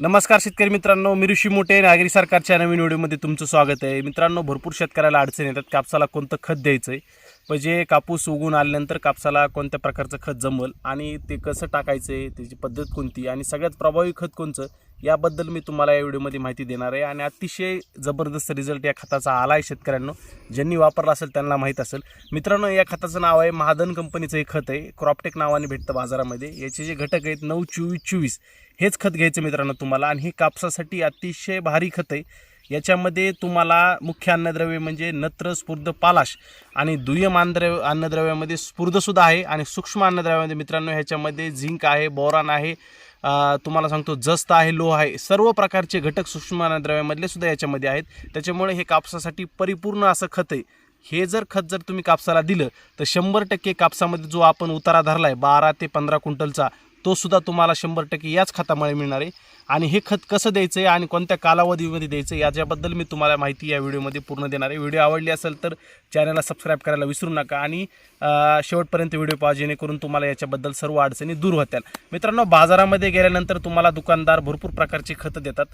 नमस्कार शेतकरी मित्रांनो मी ऋषी मोठे नागरी सरकारच्या नवीन व्हिडिओमध्ये तुमचं स्वागत आहे. मित्रांनो भरपूर शेतकऱ्याला अडचण येतात कापसाला कोणतं खत द्यायचं आहे म्हणजे कापूस उगून आल्यानंतर कापसाला कोणत्या प्रकारचं खत जमल आणि ते कसं टाकायचं आहे त्याची पद्धत कोणती? आणि सगळ्यात प्रभावी खत कोणचं याबद्दल मी तुम्हाला या व्हिडिओमध्ये माहिती देणार आहे. आणि अतिशय जबरदस्त रिझल्ट या खताचा आला आहे शेतकऱ्यांनो. ज्यांनी वापरला असेल त्यांना माहीत असेल. मित्रांनो या खताचं नाव आहे महादन कंपनीचं हे खत आहे. क्रॉपटेक नावाने भेटतं बाजारामध्ये. याचे जे घटक आहेत नऊ चोवीस चोवीस. हेच खत घ्यायचं मित्रांनो तुम्हाला. आणि हे कापसासाठी अतिशय भारी खत आहे. याच्यामध्ये तुम्हाला मुख्य अन्नद्रव्य म्हणजे नत्र स्फूर्द पालाश आणि दुय्यम अन्नद्रव्य अन्नद्रव्यामध्ये स्फूर्दसुद्धा आहे. आणि सूक्ष्म अन्नद्रव्यामध्ये मित्रांनो ह्याच्यामध्ये झिंक आहे बोरान आहे तुम्हाला सांगतो जस्त आहे लोह आहे. सर्व प्रकारचे घटक सूक्ष्म अन्नद्रव्यामधले सुद्धा याच्यामध्ये आहेत. त्याच्यामुळे हे कापसासाठी परिपूर्ण असं खत आहे. हे जर खत जर तुम्ही कापसाला दिलं तर शंभर टक्के कापसामध्ये जो आपण उतारा धरला आहे बारा ते पंधरा क्विंटलचा तो सुद्धा तुम्हाला शंभर टक्के याच खतामुळे मिळणार आहे. आणि हे खत कसं द्यायचं आहे आणि कोणत्या कालावधीमध्ये द्यायचं आहे याच्याबद्दल मी तुम्हाला माहिती या व्हिडिओमध्ये पूर्ण देणार आहे. व्हिडिओ आवडली असेल तर चॅनलला सबस्क्राईब करायला विसरू नका आणि शेवटपर्यंत व्हिडिओ पहा जेणेकरून तुम्हाला याच्याबद्दल सर्व अडचणी दूर होत्याल मित्रांनो बाजारामध्ये गेल्यानंतर तुम्हाला दुकानदार भरपूर प्रकारची खतं देतात.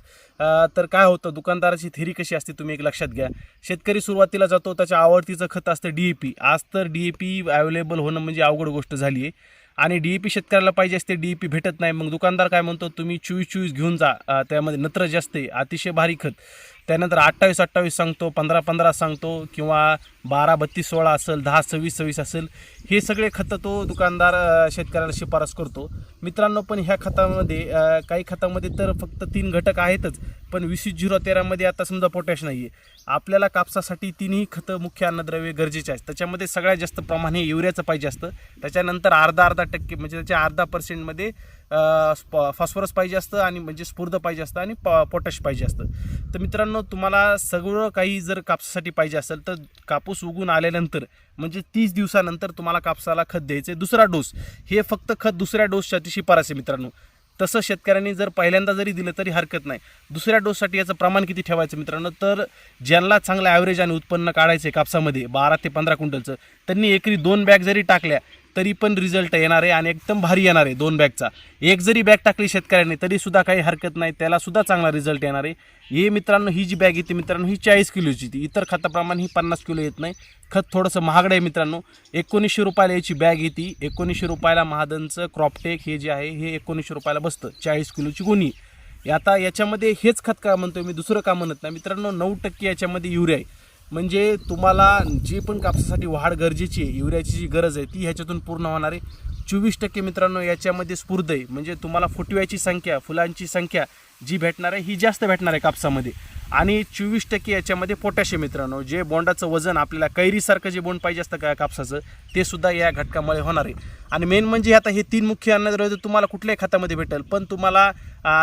तर काय होतं दुकानदाराची थेरी कशी असते तुम्ही एक लक्षात घ्या. शेतकरी सुरुवातीला जातो त्याच्या आवडतीचं खत असतं डी ए पी आज तर डी ए पी अवेलेबल होणं म्हणजे अवघड गोष्ट झाली आहे आणि डी पी शेतकऱ्याला पाहिजे असते डी पी भेटत नाही. मग दुकानदार काय म्हणतो तुम्ही चोवीस चोवीस घेऊन जा. त्यामध्ये नत्र जास्त आहे. अतिशय भारी खत. त्यानंतर अठ्ठावीस अठ्ठावीस सांगतो पंधरा पंधरा सांगतो किंवा बारा बत्तीस सोळा असेल दहा सव्वीस सव्वीस असेल हे सगळे खतं तो दुकानदार शेतकऱ्याला शिफारस करतो. मित्रांनो पण ह्या खतामध्ये काही खतामध्ये तर फक्त तीन घटक आहेतच पण वीस झिरो तेरामध्ये आता समजा पोटॅश नाही आहे आपल्याला कापसासाठी तीनही खतं मुख्य अन्नद्रव्य गरजेचे आहेत. त्याच्यामध्ये सगळ्यात जास्त प्रमाण हे युरियाचं पाहिजे असतं. त्याच्यानंतर अर्धा अर्धा टक्के म्हणजे त्याच्या अर्धा पर्सेंटमध्ये फॉस्फरस पाहिजे असतं आणि म्हणजे स्फूर्द पाहिजे असतं आणि पॉ पोटॅश पाहिजे असतं. तर मित्रांनो तुम्हाला सगळं काही जर कापसासाठी पाहिजे असेल तर कापूस उगून आल्यानंतर म्हणजे तीस दिवसानंतर तुम्हाला कापसाला खत द्यायचं आहे. दुसरा डोस. हे फक्त खत दुसऱ्या डोसच्या शिफारस आहे मित्रांनो. तसं शेतकऱ्यांनी जर पहिल्यांदा जरी दिलं तरी हरकत नाही. दुसऱ्या डोससाठी याचं प्रमाण किती ठेवायचं मित्रांनो? तर ज्यांना चांगलं ॲव्हरेज आणि उत्पन्न काढायचं आहे कापसामध्ये बारा ते पंधरा क्विंटलचं त्यांनी एकरी दोन बॅग जरी टाकल्या तरी पण रिझल्ट येणार आहे आणि एकदम भारी येणार आहे दोन बॅगचा एक जरी बॅग टाकली शेतकऱ्यांनी तरीसुद्धा काही हरकत नाही. त्यालासुद्धा चांगला रिझल्ट येणार आहे. हे मित्रांनो ही जी बॅग येते मित्रांनो ही चाळीस किलोची ती. इतर खताप्रमाणे ही पन्नास किलो येत नाही. खत थोडंसं महागडं आहे मित्रांनो. एकोणीसशे रुपयाला याची बॅग येते एकोणीसशे रुपयाला महादनचं क्रॉपटेक हे जे आहे हे एकोणीसशे रुपयाला बसतं. चाळीस किलोची गुणी. आता याच्यामध्ये हेच खत का म्हणतोय मी? दुसरं का म्हणत नाही? मित्रांनो नऊ टक्के याच्यामध्ये युरिया आहे. म्हणजे तुम्हाला जी पण कापसासाठी वाढ गरजेची आहे युरियाची जी गरज आहे ती ह्याच्यातून पूर्ण होणार आहे. चोवीस टक्के मित्रांनो याच्यामध्ये स्फूर्द आहे. म्हणजे तुम्हाला फुटव्याची संख्या फुलांची संख्या जी भेटणार आहे ही जास्त भेटणार आहे कापसामध्ये. आणि चोवीस टक्के याच्यामध्ये पोटॅशियम मित्रांनो. जे बोंडाचं वजन आपल्याला कैरीसारखं जे बोंड पाहिजे असतं का कापसाचं ते सुद्धा या घटकामुळे होणार आहे. आणि मेन म्हणजे आता हे तीन मुख्य अन्नद्रव्य तर तुम्हाला कुठल्याही खतामध्ये भेटेल पण तुम्हाला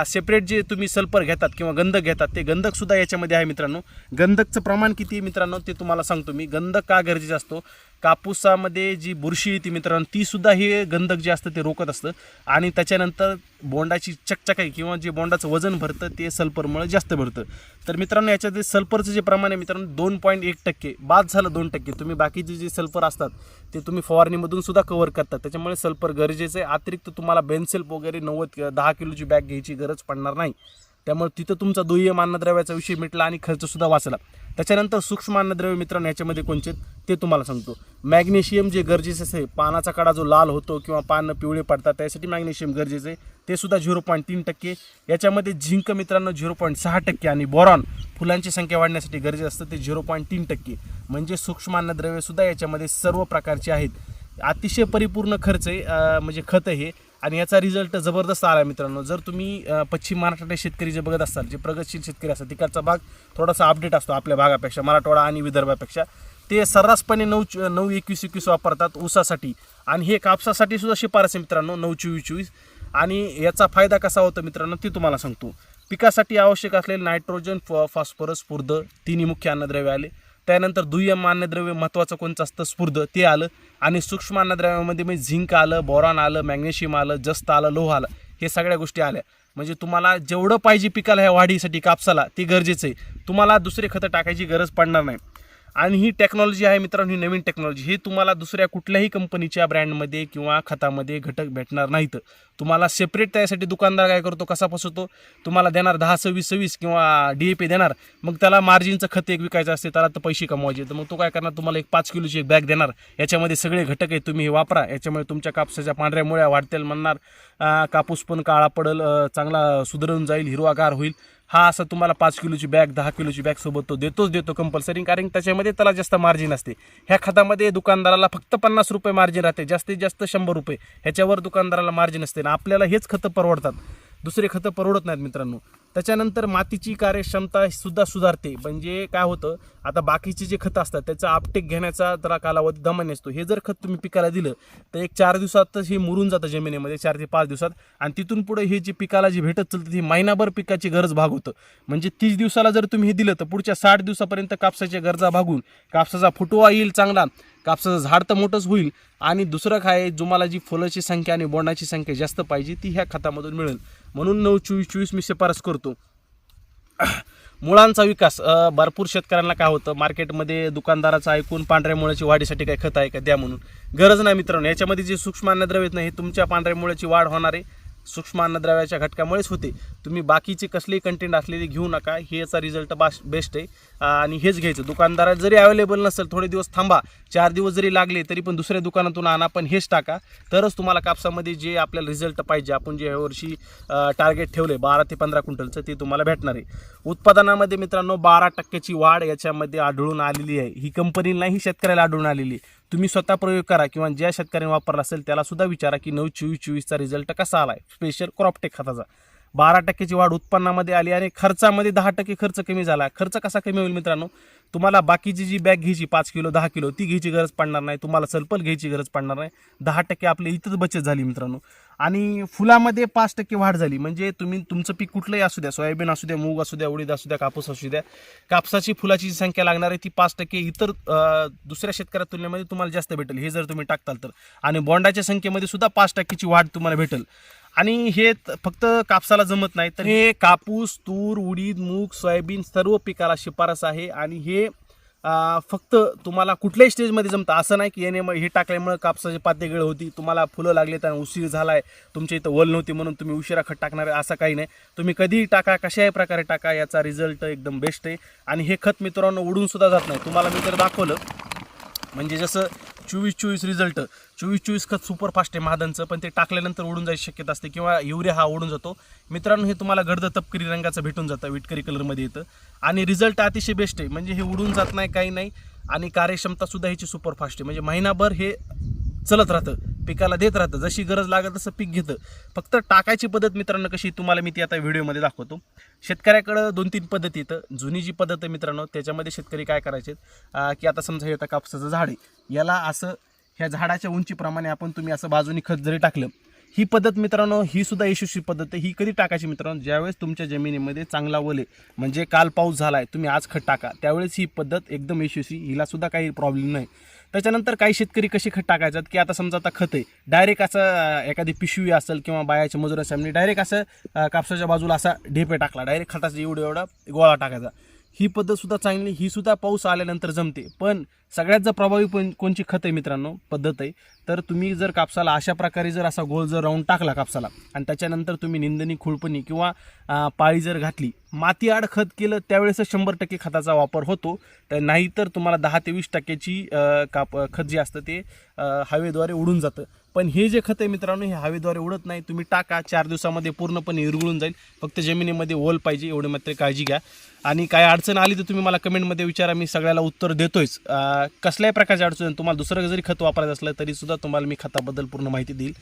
सेपरेट जे तुम्ही सल्फर घेतात किंवा गंधक घेतात ते गंधकसुद्धा याच्यामध्ये आहे मित्रांनो. गंधकचं प्रमाण किती आहे मित्रांनो ते तुम्हाला सांगतो मी. गंधक का गरजेचा असतो? कापूसामध्ये जी बुरशी येते मित्रांनो तीसुद्धा हे गंधक जे असतं ते रोखत असतं. आणि त्याच्यानंतर बोंडाची चकचकाई किंवा जे बोंडाचं वजन भरतं ते सल्फरमुळे जास्त भरतं. तर मित्रांनो याच्यात जे सल्फरचं जे प्रमाण आहे मित्रांनो दोन पॉईंट एक टक्के. बाद झालं दोन टक्के. तुम्ही बाकीचे जे सल्फर असतात ते तुम्ही फवारणीमधून सुद्धा कव्हर करतात. त्याच्यामुळे सल्फर गरजेचं आहे. अतिरिक्त तुम्हाला बेनसेल्फ वगैरे नव्वद दहा किलोची बॅग घ्यायची गरज पडणार नाही. त्यामुळे तिथं तुमचा दुय्यम अन्नद्रव्याचा विषय मिटला आणि खर्चसुद्धा वाचला. त्याच्यानंतर सूक्ष्म अन्नद्रव्य मित्रांनो याच्यामध्ये कोणचे ते तुम्हाला सांगतो. मॅग्नेशियम जे गरजेचं आहे पानाचा कडा जो लाल होतो किंवा पानं पिवळे पडतात त्यासाठी मॅग्नेशियम गरजेचं आहे. ते सुद्धा झिरो पॉईंट तीन टक्के. याच्यामध्ये झिंक मित्रांनो झिरो पॉईंट सहा टक्के आणि बोरॉन फुलांची संख्या वाढण्यासाठी गरजेचं असतं ते झिरो पॉईंट तीन टक्के. म्हणजे सूक्ष्म अन्नद्रव्य सुद्धा याच्यामध्ये सर्व प्रकारचे आहेत. अतिशय परिपूर्ण खर्च आहे म्हणजे खत हे. आणि याचा रिझल्ट जबरदस्त आला आहे मित्रांनो. जर तुम्ही पश्चिम महाराष्ट्रातले शेतकरी जे बघत असाल जे प्रगतशील शेतकरी असतात तिकडचा भाग थोडासा अपडेट असतो आपल्या भागापेक्षा मराठवाडा आणि विदर्भापेक्षा. ते सर्रासपणे नऊ च- नऊ एकवीस एकवीस वापरतात ऊसासाठी. आणि हे कापसासाठी सुद्धा शिफारस आहे मित्रांनो नऊ चोवीस चोवीस. आणि याचा फायदा कसा होतो मित्रांनो ते तुम्हाला सांगतो. पिकासाठी आवश्यक असलेले नायट्रोजन फॉ फॉस्फरस स्फूर्द तिन्ही मुख्य अन्नद्रव्य आले. त्यानंतर दुय्यम अन्नद्रव्य महत्त्वाचं कोणतं असतं? स्फूर्द. ते आलं. आणि सूक्ष्म अन्नद्रव्यामध्ये म्हणजे झिंक आलं बोरॉन आलं मॅग्नेशियम आलं जस्त आलं लोह आलं. हे सगळ्या गोष्टी आल्या. म्हणजे तुम्हाला जेवढं पाहिजे पिकाला ह्या वाढीसाठी कापसाला ते गरजेचं आहे. तुम्हाला दुसरे खतं टाकायची गरज पडणार नाही. आणि ही टेक्नॉलॉजी आहे मित्रांनो ही नवीन टेक्नॉलॉजी ही तुम्हाला दुसऱ्या कुठल्याही कंपनीच्या ब्रँडमध्ये किंवा खतामध्ये घटक भेटणार नाहीत. तुम्हाला सेपरेट त्यासाठी दुकानदार काय करतो कसा फसवतो? तुम्हाला देणार दहा सव्वीस सव्वीस किंवा डी ए पी देणार. मग त्याला मार्जिनचं खत एक विकायचं असते त्याला तर पैसे कमवायचे. तर मग तो काय करणार तुम्हाला एक पाच किलोची एक बॅग देणार. याच्यामध्ये सगळे घटक आहे तुम्ही हे वापरा. याच्यामुळे तुमच्या कापसाच्या पांढऱ्या मुळ्या वाढतील म्हणणार. कापूस पण काळा पडल चांगला सुधरून जाईल हिरवागार होईल. हा असं तुम्हाला पाच किलोची बॅग दहा किलोची बॅग सोबत तो देतोच देतो कंपल्सरी कारण त्याच्यामध्ये त्याला जास्त मार्जिन असते. ह्या खतामध्ये दुकानदाराला फक्त पन्नास रुपये मार्जिन राहते. जास्तीत जास्त शंभर रुपये. ह्याच्यावर दुकानदाराला मार्जिन असते. ना आपल्याला हेच खतं परवडतात. दुसरे खतं परवडत नाहीत मित्रांनो. त्याच्यानंतर मातीची कार्यक्षमता सुद्धा सुधारते. म्हणजे काय होतं आता बाकीचे जे खतं असतात त्याचा आपटेक घेण्याचा जरा कालावधी दमाने असतो. हे जर खत तुम्ही पिकाला दिलं तर एक चार दिवसातच हे मुरून जातं जमिनीमध्ये चार ते पाच दिवसात. आणि तिथून पुढे हे जे पिकाला जे भेटत चालतं ती महिनाभर पिकाची गरज भागवतं. म्हणजे तीस दिवसाला जर तुम्ही हे दिलं तर पुढच्या साठ दिवसापर्यंत कापसाच्या गरजा भागून कापसाचा फुटवा येईल चांगला. कापसाचं झाड तर मोठंच होईल. आणि दुसरं काय तुम्हाला जी फुलाची संख्या आणि बोंडाची संख्या जास्त पाहिजे ती ह्या खतामधून मिळेल. म्हणून नऊ चोवीस चोवीस मी शिफारस करतो. मुळांचा विकास. भरपूर शेतकऱ्यांना काय होतं मार्केटमध्ये दुकानदाराचं ऐकून पांढऱ्या मुळाची वाढीसाठी काय खत आहे का द्या म्हणून. गरज नाही मित्रांनो. याच्यामध्ये जे सूक्ष्म अन्नद्रव्य नाही हे तुमच्या पांढऱ्या मुळाची वाढ होणार आहे. सूक्ष्म अन्नद्रव्याच्या घटकामुळेच होते. तुम्ही बाकीचे कसलेही कंटेंट असलेले घेऊ नका. हे याचा रिझल्ट बास बेस्ट आहे आणि हेच घ्यायचं. दुकानदारात जरी अवेलेबल नसेल थोडे दिवस थांबा. चार दिवस जरी लागले तरी पण दुसऱ्या दुकानातून आणा पण हेच टाका. तरच तुम्हाला कापसामध्ये जे आपल्याला रिझल्ट पाहिजे आपण जे यावर्षी टार्गेट ठेवले बारा ते पंधरा क्विंटलचं ते तुम्हाला भेटणार आहे. उत्पादनामध्ये मित्रांनो बारा टक्क्याची वाढ याच्यामध्ये आढळून आलेली आहे. ही कंपनीलाही शेतकऱ्याला आढळून आलेली आहे. तुम्ही स्वतः प्रयोग करा किंवा ज्या शेतकऱ्याने वापरला असेल त्याला सुद्धा विचारा की नऊ चोवीस चोवीसचा रिझल्ट कसा आला आहे स्पेशल क्रॉपटेक खताचा बारा टक्क्याची वाढ उत्पन्नामध्ये आली आणि खर्चामध्ये दहा टक्के खर्च कमी झाला. खर्च कसा कमी होईल मित्रांनो? तुम्हाला बाकीची जी बॅग घ्यायची पाच किलो दहा किलो ती घ्यायची गरज पडणार नाही. तुम्हाला सल्पल घ्यायची गरज पडणार नाही. दहा टक्के आपली इथंच बचत झाली मित्रांनो. आणि फुलामध्ये पाच टक्के वाढ झाली. म्हणजे तुम्ही तुमचं पीक कुठलंही असू द्या सोयाबीन असू द्या मूग असू द्या उडीद असू द्या कापूस असू द्या कापसाची फुलाची जी संख्या लागणार आहे ती पाच टक्के इतर दुसऱ्या शेतकऱ्या तुलनेमध्ये तुम्हाला जास्त भेटेल. हे जर तुम्ही टाकताल तर. आणि बॉन्डाच्या संख्येमध्ये सुद्धा पाच टक्केची वाढ तुम्हाला भेटेल. आणि हे त- फक्त कापसाला जमत नाही. तर हे कापूस तूर उडीद मूग सोयाबीन सर्व पिकाला शिफारस आहे. आणि हे फक्त तुम्हाला कुठल्याही स्टेजमध्ये जमतं. असं नाही की याने हे टाकल्यामुळे कापसाची पाते गळ होती तुम्हाला फुलं लागले तर उशीर झाला आहे तुमच्या इथं वल नव्हती म्हणून तुम्ही उशिरा खत टाकणार असं काही नाही. तुम्ही कधीही टाका कशाही प्रकारे टाका याचा रिझल्ट एकदम बेस्ट आहे. आणि हे खत मित्रांनो उडून सुद्धा जात नाही. तुम्हाला मी तर दाखवलं. म्हणजे जसं चोवीस चोवीस रिझल्ट चोवीस चोवीस खत सुपर फास्ट आहे महादनचं पण ते टाकल्यानंतर उडून जायची शक्यता असते किंवा युरिया हा उडून जातो. मित्रांनो हे तुम्हाला गर्द तपकिरी रंगाचं भेटून जातं विटकरी कलरमध्ये येतं. आणि रिझल्ट अतिशय बेस्ट आहे म्हणजे हे उडून जात नाही काही नाही. आणि कार्यक्षमतासुद्धा ह्याची सुपर फास्ट आहे. म्हणजे महिनाभर हे चलत राहतं. पिकाला देत राहतं. जशी गरज लागत तसं पीक घेतं. फक्त टाकायची पद्धत मित्रांनो कशी तुम्हाला मी ती आता व्हिडिओमध्ये दाखवतो. शेतकऱ्याकडं दोन तीन पद्धती येतं जुनी जी पद्धत आहे मित्रांनो त्याच्यामध्ये शेतकरी काय करायचे की आता समजा हे आता कापसाचं झाड आहे. याला असं ह्या झाडाच्या उंचीप्रमाणे आपण तुम्ही असं बाजूनी खत जरी टाकलं ही पद्धत मित्रांनो ही सुद्धा यशस्वी पद्धत आहे. ही कधी टाकायची मित्रांनो? ज्यावेळेस तुमच्या जमिनीमध्ये चांगला ओले म्हणजे काल पाऊस झाला आहे तुम्ही आज खत टाका. त्यावेळेस ही पद्धत एकदम यशस्वी हिला सुद्धा काही प्रॉब्लेम नाही. त्याच्यानंतर काही शेतकरी कसे खत टाकायचं की आता समजा आता खत आहे. डायरेक्ट असं एखादी पिशवी असेल किंवा बायाच्या मजूर असेल डायरेक्ट असं कापसाच्या बाजूला असा ढेपे टाकला. डायरेक्ट खताचा एवढा एवढा गोळा टाकायचा. ही पद्धत सुद्धा चांगली ही सुद्धा पाऊस आल्यानंतर जमते. पण सगळ्यात जर प्रभावी पण कोणची खत आहे मित्रांनो पद्धत आहे तर तुम्ही जर कापसाला अशा प्रकारे जर असा गोल जर राऊंड टाकला कापसाला आणि त्याच्यानंतर तुम्ही निंदणी खुळपणी किंवा पाळी जर घातली माती आड खत केलं त्यावेळेस शंभर टक्के खताचा वापर होतो. तर नाहीतर तुम्हाला दहा ते वीस टक्क्याची काप खत जे असतं ते हवेद्वारे उडून जातं. पण हे जे खत आहे मित्रांनो हे हवेद्वारे उडत नाही. तुम्ही टाका चार दिवसामध्ये पूर्णपणे विरघळून जाईल. फक्त जमिनीमध्ये ओल पाहिजे एवढी मात्र काळजी घ्या. आणि काय अडचण आली तर तुम्ही मला कमेंटमध्ये विचारा मी सगळ्याला उत्तर देतोच कसल्याही प्रकारची अडचण आहे, तुम्हाला दुसरं जरी खत वापरायचं असलं तरीसुद्धा तुम्हाला मी खताबद्दल पूर्ण माहिती देईल.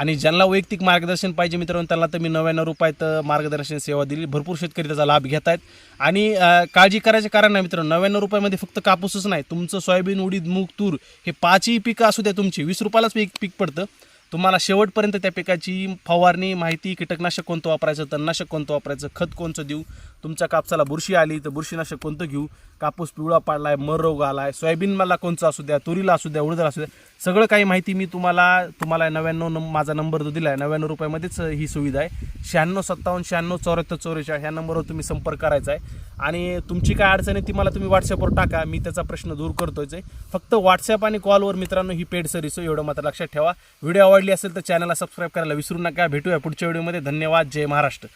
आणि ज्यांना वैयक्तिक मार्गदर्शन पाहिजे मित्रांनो त्यांना तर मी नव्याण्णव रुपयात मार्गदर्शन सेवा दिली. भरपूर शेतकरी त्याचा लाभ घेत आहेत. आणि काळजी करायचे कारण नाही मित्रांनो नव्याण्णव रुपयामध्ये फक्त कापूसच नाही. तुमचं सोयाबीन उडीद मूग तूर हे पाचही पिकं असू द्या तुमची. वीस रुपयालाच पीक पीक पडतं. तुम्हाला शेवटपर्यंत त्या पिकाची फवारणी माहिती कीटकनाशक कोणतं वापरायचं तणनाशक कोणतं वापरायचं खत कोणतं देऊ तुमच्या कापसाला बुरशी आली तर बुरशीनाशक कोणतं घेऊ? कापूस पिवळा पाडलाय मर रोग आलाय सोयाबीन मला कोणचं असू द्या तुरीला असू द्या उडीदला असू द्या सगळं काही माहिती मी तुम्हाला तुम्हाला नव्याण्णव नं माझा नंबर जो दिला आहे नव्याण्णव रुपयामध्येच ही सुविधा आहे. शहाण्णव सत्तावन्न शहाण्णव चौऱ्याहत्तर चौवेचाळीस ह्या नंबरवर तुम्ही संपर्क करायचा आहे आणि तुमची काय अडचण आहे ती मला तुम्ही व्हॉट्सअपवर टाका मी त्याचा प्रश्न दूर करतोच आहे. फक्त व्हॉट्सअप आणि कॉलवर मित्रांनो ही पेड सर्विस एवढं मात्र लक्षात ठेवा. व्हिडिओ आवडली असेल तर चॅनलला सबस्क्राईब करायला विसरू नका. भेटूया पुढच्या व्हिडिओमध्ये धन्यवाद. जय महाराष्ट्र.